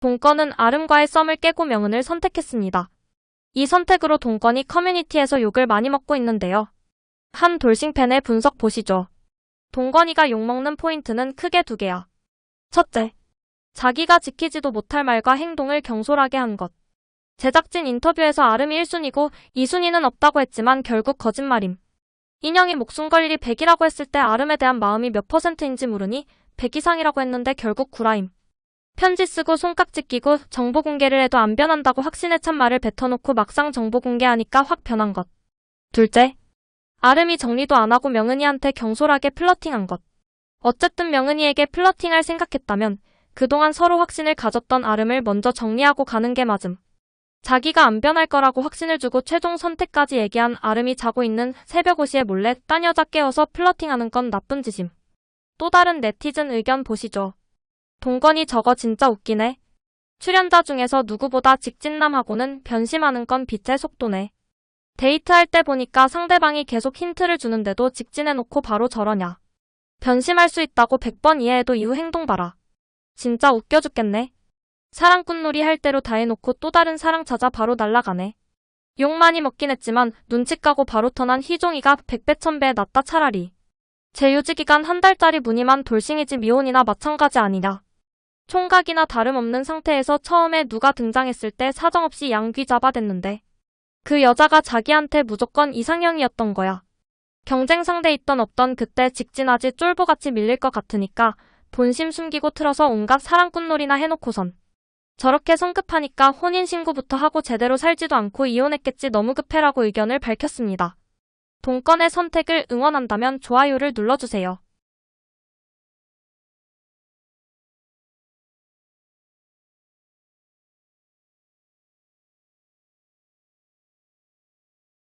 동건은 아름과의 썸을 깨고 명은을 선택했습니다. 이 선택으로 동건이 커뮤니티에서 욕을 많이 먹고 있는데요. 한 돌싱팬의 분석 보시죠. 동건이가 욕먹는 포인트는 크게 두 개야. 첫째, 자기가 지키지도 못할 말과 행동을 경솔하게 한 것. 제작진 인터뷰에서 아름이 1순위고 2순위는 없다고 했지만 결국 거짓말임. 인형이 목숨 걸리 100이라고 했을 때 아름에 대한 마음이 몇 퍼센트인지 물으니 100 이상이라고 했는데 결국 구라임. 편지 쓰고 손깍지 끼고 정보 공개를 해도 안 변한다고 확신에 찬 말을 뱉어놓고 막상 정보 공개하니까 확 변한 것. 둘째, 아름이 정리도 안 하고 명은이한테 경솔하게 플러팅한 것. 어쨌든 명은이에게 플러팅할 생각했다면 그동안 서로 확신을 가졌던 아름을 먼저 정리하고 가는 게 맞음. 자기가 안 변할 거라고 확신을 주고 최종 선택까지 얘기한 아름이 자고 있는 새벽 5시에 몰래 딴 여자 깨워서 플러팅하는 건 나쁜 짓임. 또 다른 네티즌 의견 보시죠. 동건이 저거 진짜 웃기네. 출연자 중에서 누구보다 직진남하고는 변심하는 건 빛의 속도네. 데이트할 때 보니까 상대방이 계속 힌트를 주는데도 직진해놓고 바로 저러냐. 변심할 수 있다고 100번 이해해도 이후 행동 봐라. 진짜 웃겨 죽겠네. 사랑꾼놀이 할 대로 다 해놓고 또 다른 사랑 찾아 바로 날라가네. 욕 많이 먹긴 했지만 눈치 까고 바로 턴한 희종이가 100배 1000배 낫다 차라리. 제 유지기간 한 달짜리 무늬만 돌싱이지 미혼이나 마찬가지 아니냐. 총각이나 다름없는 상태에서 처음에 누가 등장했을 때 사정없이 양귀 잡아댔는데 그 여자가 자기한테 무조건 이상형이었던 거야. 경쟁 상대 있던 없던 그때 직진하지 쫄보같이 밀릴 것 같으니까 본심 숨기고 틀어서 온갖 사랑꾼놀이나 해놓고선 저렇게 성급하니까 혼인신고부터 하고 제대로 살지도 않고 이혼했겠지 너무 급해라고 의견을 밝혔습니다. 동건의 선택을 응원한다면 좋아요를 눌러주세요.